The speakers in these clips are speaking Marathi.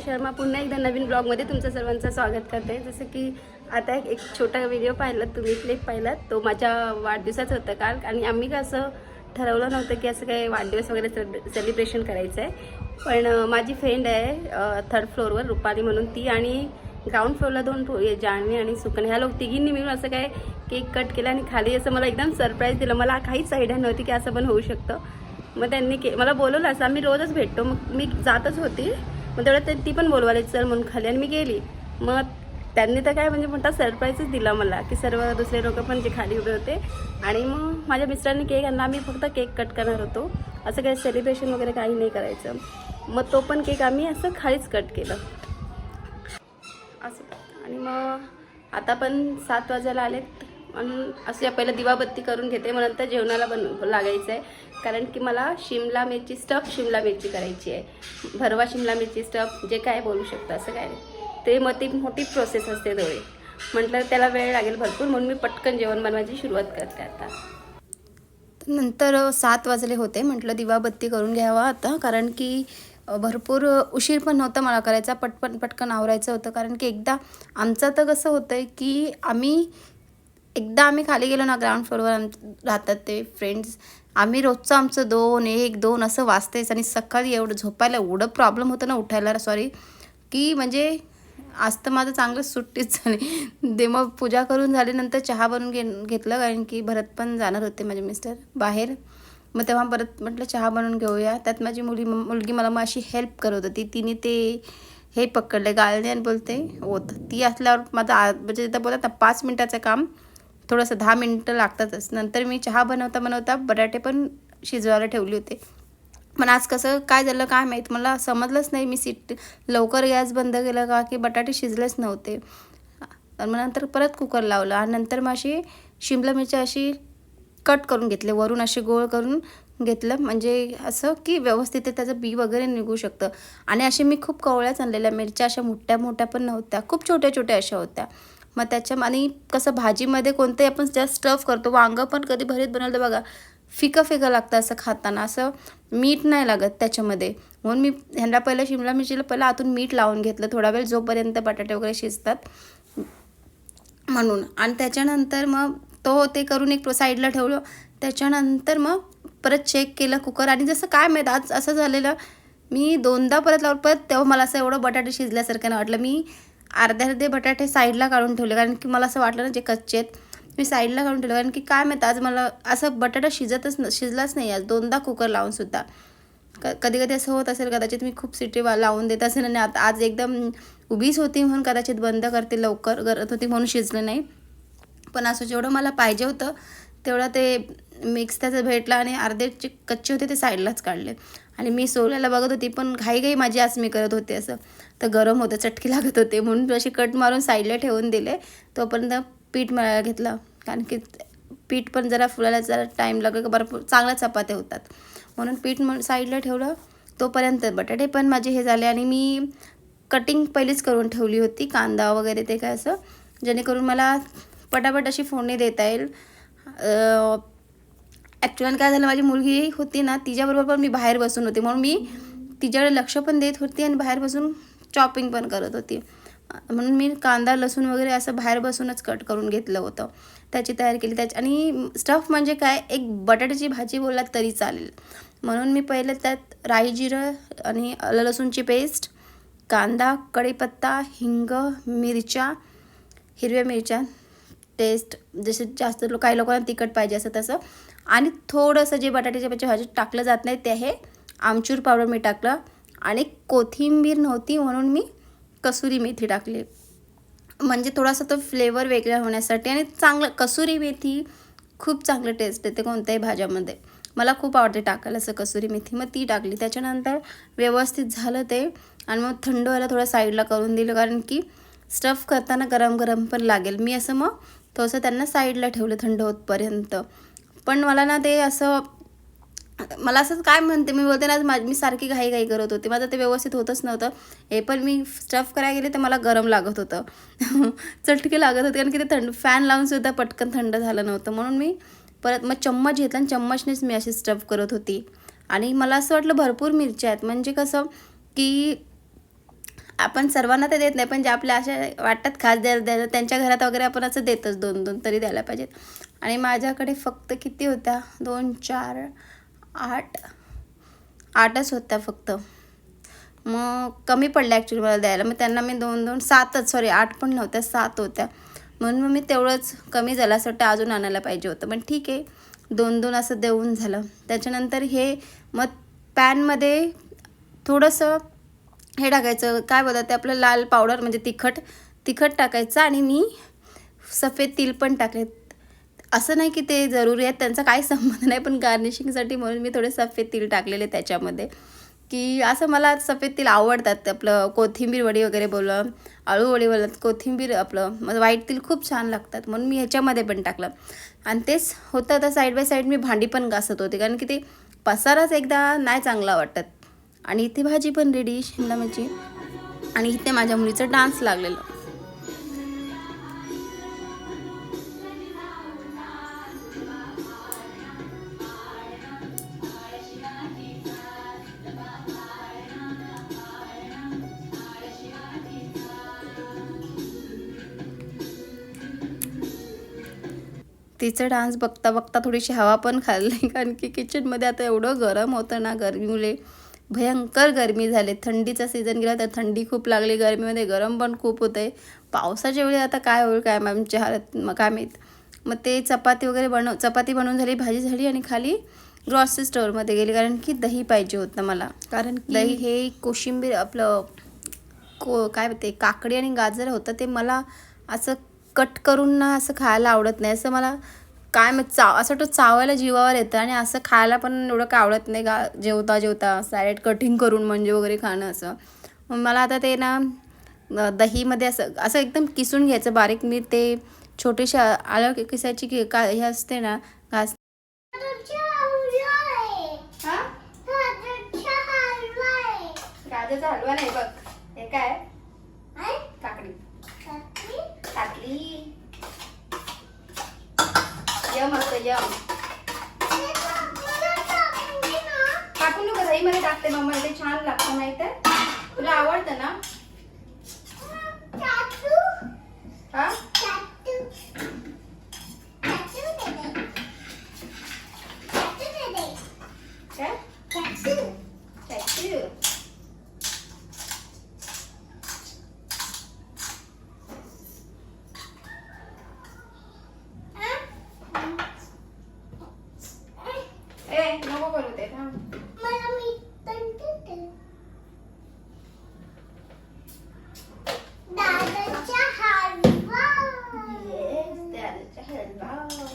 मी शर्मा पुन्हा एकदा नवीन ब्लॉगमध्ये तुमचं सर्वांचं स्वागत करते. जसं की आता एक एक छोटा व्हिडिओ पाहिला तुम्ही क्लिप पाहिलात तो माझ्या वाढदिवसाचं होतं काल. आणि आम्ही का असं ठरवलं नव्हतं की असं काही वाढदिवस वगैरे सेलिब्रेशन करायचं आहे पण माझी फ्रेंड आहे थर्ड फ्लोअरवर रुपाली म्हणून. ती आणि ग्राउंड फ्लोअरला दोन पो- जाणवी आणि सुकन ह्या लोक तिघींनी मिळून असं काय केक कट केला आणि खाली असं मला एकदम सरप्राईज दिलं. मला काहीच आयडिया नव्हती की असं पण होऊ शकतं. मग त्यांनी के मला बोलवलं असं. आम्ही रोजच भेटतो. मग मी जातच होती. मग तेवढं ते ती पण बोलवायला चल म्हणून खाली आणि मी गेली. मग त्यांनी तर काय म्हणजे म्हणता सरप्राईजच दिला मला की सर्व दुसरे लोक पण जे खाली उभे होते. आणि मग माझ्या मिस्टरांनी केक आणला. आम्ही फक्त केक कट करणार होतो. असं काही सेलिब्रेशन वगैरे काही नाही करायचं. मग तो पण केक आम्ही असं खालीच कट केलं. असं. आणि मग आता पण सात वाजायला आलेत. म्हणून असल्या पहिलं दिवाबत्ती करून घेते. मग नंतर जेवणाला बन लागायचं आहे कारण की मला शिमला मिरची स्टफ शिमला मिरची करायची आहे. भरवा शिमला मिरची स्टफ जे काय बोलू शकतं असं काय नाही. ते मग ती मोठी प्रोसेस असते डोळे. म्हटलं त्याला वेळ लागेल भरपूर म्हणून मी पटकन जेवण बनवायची सुरुवात करते आता. नंतर सात वाजले होते. म्हटलं दिवाबत्ती करून घ्यावा आता. कारण की भरपूर उशीर पण नव्हता मला करायचा. पटपन पटकन आवरायचं होतं. कारण की एकदा आमचं तर कसं होतं आहे की आम्ही एकदा आम्ही खाली गेलो ना ग्राउंड फ्लोअरवर आम राहतात ते फ्रेंड्स आम्ही रोजचं आमचं दोन एक दोन असं वाजतेच आणि सकाळी एवढं झोपायला एवढं प्रॉब्लेम होतं ना उठायला सॉरी की म्हणजे आज तर माझं चांगलं सुट्टीच झाली. ते मग पूजा करून झाल्यानंतर चहा बनवून घे घेतलं कारण की भरत पण जाणार होते माझे मिस्टर बाहेर. मग तेव्हा परत म्हटलं चहा बनवून घेऊया. त्यात माझी मुली मुलगी मला मग अशी हेल्प करत होती. तिने ते हे पकडलं गाळणे आणि बोलते होत ती असल्यावर माझं म्हणजे तिथं बोलतात ना पाच मिनटाचं काम. थोडंसं दहा मिनटं लागतातच. नंतर मी चहा बनवता बनवता बटाटे पण शिजवायला ठेवले होते. पण आज कसं काय झालं काय माहीत? मला समजलंच नाही मी सीट लवकर गॅस बंद केलं का की बटाटे शिजलेच नव्हते. आणि मग नंतर परत कुकर लावला आणि नंतर मग अशी शिमला मिरची अशी कट करून घेतले. वरून अशी गोळ करून घेतलं. म्हणजे असं की व्यवस्थित त्याचं बी वगैरे निघू शकतं. आणि असे मी खूप कवळ्याच आणलेल्या मिरच्या अशा मोठ्या मोठ्या पण नव्हत्या. खूप छोट्या छोट्या अशा होत्या. मग त्याच्या आणि कसं भाजीमध्ये कोणतंही आपण जास्त स्टफ करतो. वांगं पण कधी भरीत बनवलं बघा फिकं फिकं लागतं असं खाताना. असं मीठ नाही लागत त्याच्यामध्ये. म्हणून मी ह्यांना पहिलं शिमला मिरचीला पहिलं आतून मीठ लावून घेतलं. थोडा वेळ जोपर्यंत बटाटे वगैरे शिजतात. म्हणून. आणि त्याच्यानंतर मग तो ते करून एक साईडला ठेवलं. त्याच्यानंतर मग परत चेक केलं कुकर आणि जसं काय माहीत आज असं झालेलं मी दोनदा परत लावलं. परत तेव्हा मला असं एवढं बटाटे शिजल्यासारखं नाही वाटलं. मी अर्धे अर्धे बटाटे साईडला काढून ठेवले. कारण की मला असं वाटलं ना जे कच्चे आहेत मी साईडला काढून ठेवलं. कारण की काय माहीत आज मला असं बटाटा शिजतच न शिजलाच नाही आज. दोनदा कुकर लावून सुद्धा. क कधी कधी असं होत असेल कदाचित मी खूप सिटी वा लावून देत असेल आणि आता आज एकदम उभीच होती म्हणून कदाचित बंद करते लवकर करत होती म्हणून शिजलं नाही. पण असं जेवढं मला पाहिजे होतं तेवढं ते मिक्स त्याचं भेटलं आणि अर्धे जे कच्चे होते ते साईडलाच काढले. आणि मी सोलायला बघत होती पण घाई माझी आसमी मी करत होते असं. तर गरम होतं चटकी लागत होते म्हणून अशी कट मारून साईडला ठेवून दिले. तोपर्यंत पीठ मळायला घेतलं. कारण की पीठ पण जरा फुलायला जरा टाईम लागेल भरपूर चांगल्या चपात्या होतात. म्हणून पीठ मग साईडला ठेवलं. तोपर्यंत बटाटे पण माझे हे झाले आणि मी कटिंग पहिलीच करून ठेवली होती कांदा वगैरे ते काय असं. जेणेकरून मला पटापट अशी फोडणी देता येईल. ॲक्च्युअली काय झालं माझी मुलगी होती ना तिच्याबरोबर पण मी बाहेर बसून होते. म्हणून मी तिच्याकडे लक्ष पण देत होती आणि बाहेर बसून चॉपिंग पण करत होती. म्हणून मी कांदा लसूण वगैरे असं बाहेर बसूनच कट करून घेतलं होतं. त्याची तयारी केली. त्याची आणि स्टफ म्हणजे काय? एक बटाट्याची भाजी बोललात तरी चालेल. म्हणून मी पहिले त्यात राई जिरं आणि आलं लसूणची पेस्ट कांदा कढीपत्ता हिंग मिरच्या हिरव्या मिरच्या टेस्ट जसे जास्त लो काही लोकांना तिखट पाहिजे असं तसं. आणि थोडंसं जे बटाट्याच्या भाजी भाजीत टाकलं जात नाही ते आहे आमचूर पावडर मी टाकलं आणि कोथिंबीर नव्हती म्हणून मी कसुरी मेथी टाकली. म्हणजे थोडासा तो फ्लेवर वेगळा होण्यासाठी आणि चांगलं कसुरी मेथी खूप चांगलं टेस्ट येते कोणत्याही भाज्यामध्ये. मला खूप आवडते टाकायला असं कसुरी मेथी. मग ती टाकली. त्याच्यानंतर व्यवस्थित झालं ते आणि मग थंड व्हायला थोडं साईडला करून दिलं. कारण की स्टफ करताना गरम गरम पण लागेल. मी असं मग थोडंसं त्यांना साईडला ठेवलं थंड होतपर्यंत. पण मला ना ते असं मला असं काय म्हणते मी बोलते ना माझी मी सारखी घाई घाई करत होते. माझं ते व्यवस्थित होतच नव्हतं. हे पण मी स्टफ करायला गेले तर मला गरम लागत होतं. चटके लागत होते कारण की ते थंड फॅन लावूनसुद्धा पटकन थंड झालं नव्हतं. म्हणून मी परत मग चम्मच घेतला आणि चम्मचनेच मी अशी स्टफ करत होती. आणि मला असं वाटलं भरपूर मिरच्या आहेत. म्हणजे कसं की आपण सर्वांना तर देत नाही पण जे आपल्या अशा वाटतात खास द्यायला द्यायला त्यांच्या घरात वगैरे आपण असं देतच दोन दोन तरी द्यायला पाहिजेत. आणि माझ्याकडे फक्त किती होत्या? दोन चार आठ. आठच होत्या फक्त. मग कमी पडल्या ॲक्च्युली मला द्यायला. मग त्यांना मी दोन दोन सातच सॉरी आठ पण नव्हत्या सात होत्या. म्हणून मग मी तेवढंच कमी झालं. असं वाटतं अजून आणायला पाहिजे होतं. पण ठीक आहे. दोन दोन असं देऊन झालं. त्याच्यानंतर हे मग पॅनमध्ये थोडंसं हे टाकायचं. काय बोलतात ते आपलं लाल पावडर म्हणजे तिखट तिखट टाकायचं आणि मी सफेद तिल पण टाकले. असं नाही की ते जरुरी आहेत त्यांचा काही संबंध नाही पण गार्निशिंगसाठी म्हणून मी थोडे सफेद तिल टाकलेले त्याच्यामध्ये. की असं मला सफेद तिल आवडतात आपलं कोथिंबीर वडी वगैरे बोललं आळू वडी बोलत कोथिंबीर आपलं मग व्हाईट तिल खूप छान लागतात म्हणून मी ह्याच्यामध्ये पण टाकलं. आणि तेच होतं तर साईड बाय साईड मी भांडी पण घासत होते कारण की ते पसाराच एकदा नाही चांगला वाटत. आणि इथे भाजी पण रेडी शिमला मिरची. आणि इथे माझ्या मुलीचं डान्स लागलेलं. तिचं डान्स बघता बघता थोडीशी हवा पण खाल्ली. कारण की किचनमध्ये आता एवढं गरम होतं ना गरमीमुळे. भयंकर गरमी झाली. थंडीचा सीझन गेला तर थंडी खूप लागली. गरमीमध्ये गरम पण खूप होतं आहे पावसाच्या वेळी आता काय होईल काय आमची हालत मग काय माहीत मग ते चपाती वगैरे बनव चपाती बनवून झाली भाजी झाली आणि खाली ग्रॉसरी स्टोअरमध्ये गेली. कारण की दही पाहिजे होतं मला. कारण दही हे कोशिंबीर आपलं को काय म्हणते काकडी आणि गाजर होतं ते मला असं कट करून ना असं खायला आवडत नाही. असं मला काय मग चा असं वाटतं चावायला जीवावर येतं आणि असं खायला पण एवढं काय आवडत नाही गा जेवता जेवता सॅलेड कटिंग करून म्हणजे वगैरे खाणं असं. मग मला आता ते ना दहीमध्ये असं असं एकदम किसून घ्यायचं बारीक. मी ते छोटेसे आलं किसायची की का हे असते ना घास गाजरचा हलवा नाही बघ. हे काय? काकडी. टाकली यम असतं यम टाकून नको दहीमध्ये टाकते मम्मा ते छान लागतं नाही तर तुला आवडतं ना? हा काय Thank ए नको करू ते थांब दादाच्या हलवा येस दादाचा हलवा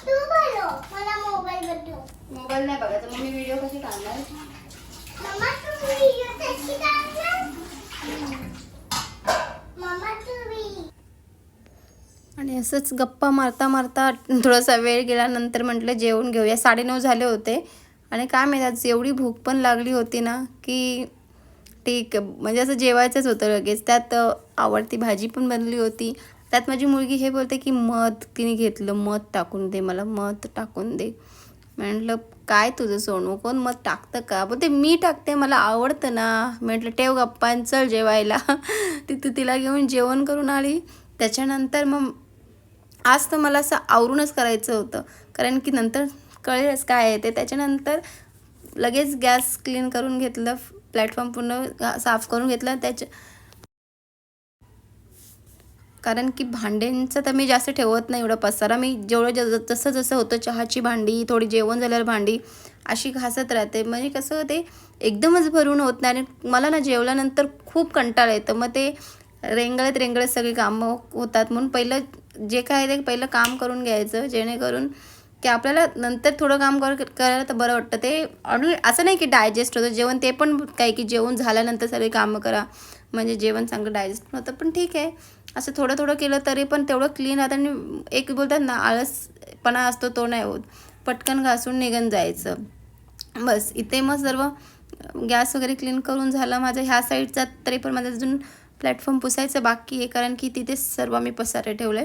तू बोलो मला मोबाईल बघतो मोबाईल नाही बघायचा. मग मी व्हिडिओ कशी काढणार आणि असंच गप्पा मारता मारता थोडासा वेळ गेल्यानंतर म्हटलं जेवण घेऊया. साडेनऊ झाले होते. आणि काय माहिती आज एवढी भूक पण लागली होती ना की ठीक म्हणजे असं जेवायचंच होतं लगेच. त्यात आवडती भाजी पण बनली होती. त्यात माझी मुलगी हे बोलते की मध तिने घेतलं. मध टाकून दे मला. मध टाकून दे. म्हटलं काय तुझं सोनू? कोण मग टाकतं का? बोलते मी टाकते मला आवडतं ना. म्हटलं ठेव गप्पा चल जेवायला. तिथं तिला घेऊन जेवण करून आली. त्याच्यानंतर मग आज तर मला असं आवरूनच करायचं होतं. कारण की नंतर कळेलच काय आहे ते. त्याच्यानंतर लगेच गॅस क्लीन करून घेतलं प्लॅटफॉर्म पूर्ण साफ करून घेतलं. त्याच्या कारण की भांड्यांचं तर मी जास्त ठेवत नाही एवढं पसारा. मी जेवढं ज- जसं जसं होतं चहाची भांडी थोडी जेवण झाल्यावर भांडी अशी घासत राहते. म्हणजे कसं ते एकदमच भरून होत नाही आणि मला ना जेवल्यानंतर खूप कंटाळा येतं. मग ते रेंगळत रेंगळत सगळी कामं होतात. म्हणून पहिलं जे काय आहे ते पहिलं काम करून घ्यायचं जेणेकरून की आपल्याला नंतर थोडं काम कर करायला तर बरं वाटतं. ते आणि असं नाही की डायजेस्ट होतं. जेवण ते पण काय की जेवण झाल्यानंतर सगळी कामं करा. म्हणजे जेवण चांगलं डायजेस्ट नव्हतं होतं. पण ठीक आहे. असं थोडं थोडं केलं तरी पण तेवढं क्लीन राहतं आणि एक बोलतात ना आळसपणा असतो तो नाही होत. पटकन घासून निघून जायचं. बस इथे मग सर्व गॅस वगैरे क्लीन करून झालं माझं. ह्या साईडचा तरी पण माझा अजून प्लॅटफॉर्म पुसायचं बाकी आहे कारण की तिथे सर्व मी पसारे ठेवले.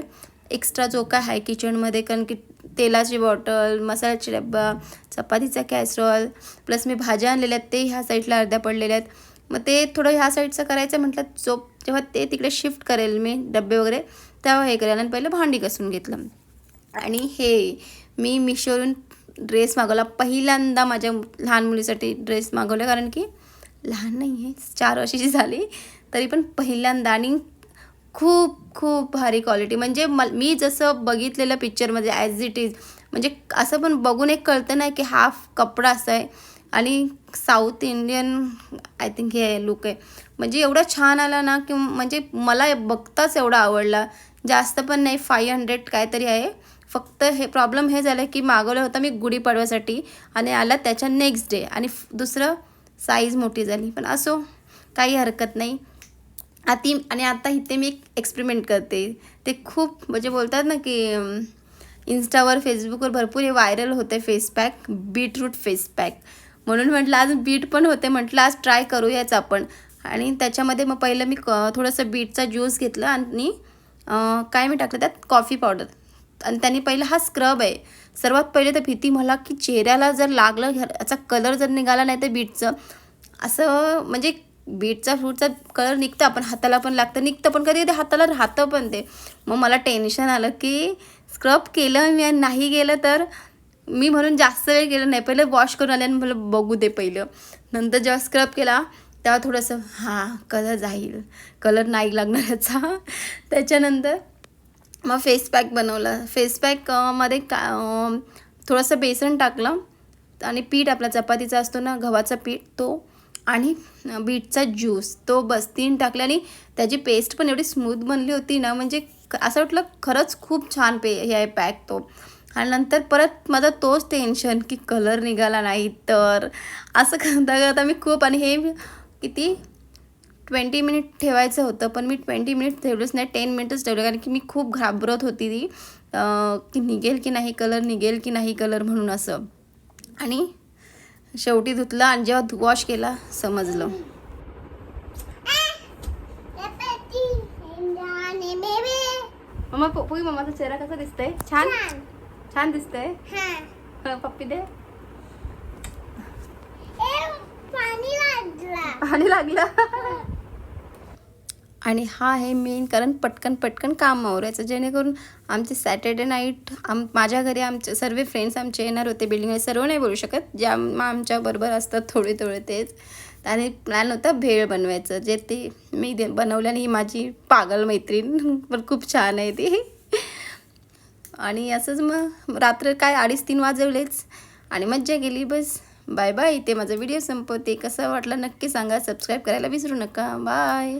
एक्स्ट्रा जो काय आहे किचनमध्ये कारण की तेलाची बॉटल मसाल्याची डब्बा चपातीचा कॅसरॉल प्लस मी भाज्या आणलेल्या आहेत ते ह्या साईडला अर्ध्या पडलेल्या आहेत. मग ते थोडं ह्या साईडचं करायचं म्हटलं जो जेव्हा ते तिकडे शिफ्ट करेल मी डबे वगैरे तेव्हा हे करेल. आणि पहिलं भांडी घासून घेतलं. आणि हे मी मिशोवरून ड्रेस मागवला. पहिल्यांदा माझ्या लहान मुलीसाठी ड्रेस मागवला. कारण की लहान नाही आहे चार वर्षाची झाली. तरी पण पहिल्यांदा आणि खूप खूप भारी क्वालिटी म्हणजे मल मी जसं बघितलेलं पिक्चरमध्ये ॲज इट इज म्हणजे असं पण बघून एक कळतं नाही की हाफ कपडा असा आहे. आणि साऊथ इंडियन आय थिंक हे लुक आहे. म्हणजे एवढा छान आला ना की म्हणजे मला बघताच एवढा आवडला. जास्त पण नाही फाय हंड्रेड काहीतरी आहे. फक्त हे प्रॉब्लेम हे झालं की मागवलं होतं मी गुढीपाडव्यासाठी आणि आला त्याच्या नेक्स्ट डे आणि दुसरं साईज मोठी झाली. पण असो काही हरकत नाही. आती आणि आता इथे मी एक एक्सपेरिमेंट करते. ते खूप म्हणजे बोलतात ना की इंस्टावर फेसबुकवर भरपूर हे व्हायरल होते face pack beetroot face pack म्हणून म्हटलं आज बीट पण होते म्हटलं आज ट्राय करूयाच आपण. आणि त्याच्यामध्ये मग पहिलं मी क थोडंसं बीटचा ज्यूस घेतला आणि काय मी टाकलं त्यात? Coffee powder. आणि त्यांनी पहिलं हा स्क्रब आहे. सर्वात पहिले तर भीती मला की चेहऱ्याला जर लागलं याचा कलर जर निघाला नाही तर बीटचं. असं म्हणजे बीटचा फ्रूटचा कलर निघतं आपण हाताला पण लागतं निघतं पण. कधी कधी हाताला राहतं पण ते. मग मला टेन्शन आलं की स्क्रब केलं मी आणि नाही गेलं तर मी म्हणून जास्त वेळ केलं नाही. पहिलं वॉश करून आले आणि मला बघू दे पहिलं. नंतर जेव्हा स्क्रब केला तेव्हा थोडंसं हां कलर जाईल. कलर नाही लागणार याचा त्याच्यानंतर मग फेस पॅक बनवला. फेस पॅकमध्ये का थोडंसं बेसन टाकलं. आणि पीठ आपला चपातीचा असतो ना गव्हाचा पीठ तो आणि बीटचा ज्यूस तो बस तीन टाकले. आणि त्याची पेस्ट पण एवढी स्मूथ बनली होती ना म्हणजे असं वाटलं खरंच खूप छान पे हे आहे पॅक तो. आणि नंतर परत माझं तोच टेन्शन की कलर निघाला नाही तर. असं करता करता मी खूप आणि हे किती? ट्वेंटी मिनिट ठेवायचं होतं पण मी ट्वेंटी मिनिट ठेवलंच नाही टेन मिनिटच ठेवलं कारण की मी खूप घाबरत होती ती की निघेल की नाही कलर निघेल की नाही कलर म्हणून असं. आणि शेवटी धुतलं आणि जेव्हा वॉश केला समजलं. मम्मा पप्पू मम्माचा चेहरा कसा दिसतंय? छान. छान दिसतंय. हं, पप्पी दे. पाणी लागला. आणि हा आहे मेन कारण पटकन पटकन काम आवरायचं. जेणेकरून आमचे सॅटर्डे नाईट आम माझ्या घरी आमचे सर्व फ्रेंड्स आमचे येणार होते बिल्डिंगमध्ये सर्व नाही बोलू शकत. ज्या आम- आमच्या बरोबर असतात थोडे थोडे तेच. आणि प्लॅन होता भेळ बनवायचं. जे ते मी दे- बनवलं आणि ही माझी पागल मैत्रीण पण खूप छान आहे ती. आणि असंच मग रात्र काय अडीच तीन वाजवलेच. आणि मज्जा गेली बस. Bye bye. इथे माझा व्हिडिओ संपवते. कसा वाटला नक्की सांगा. सबस्क्राईब करायला विसरू नका. बाय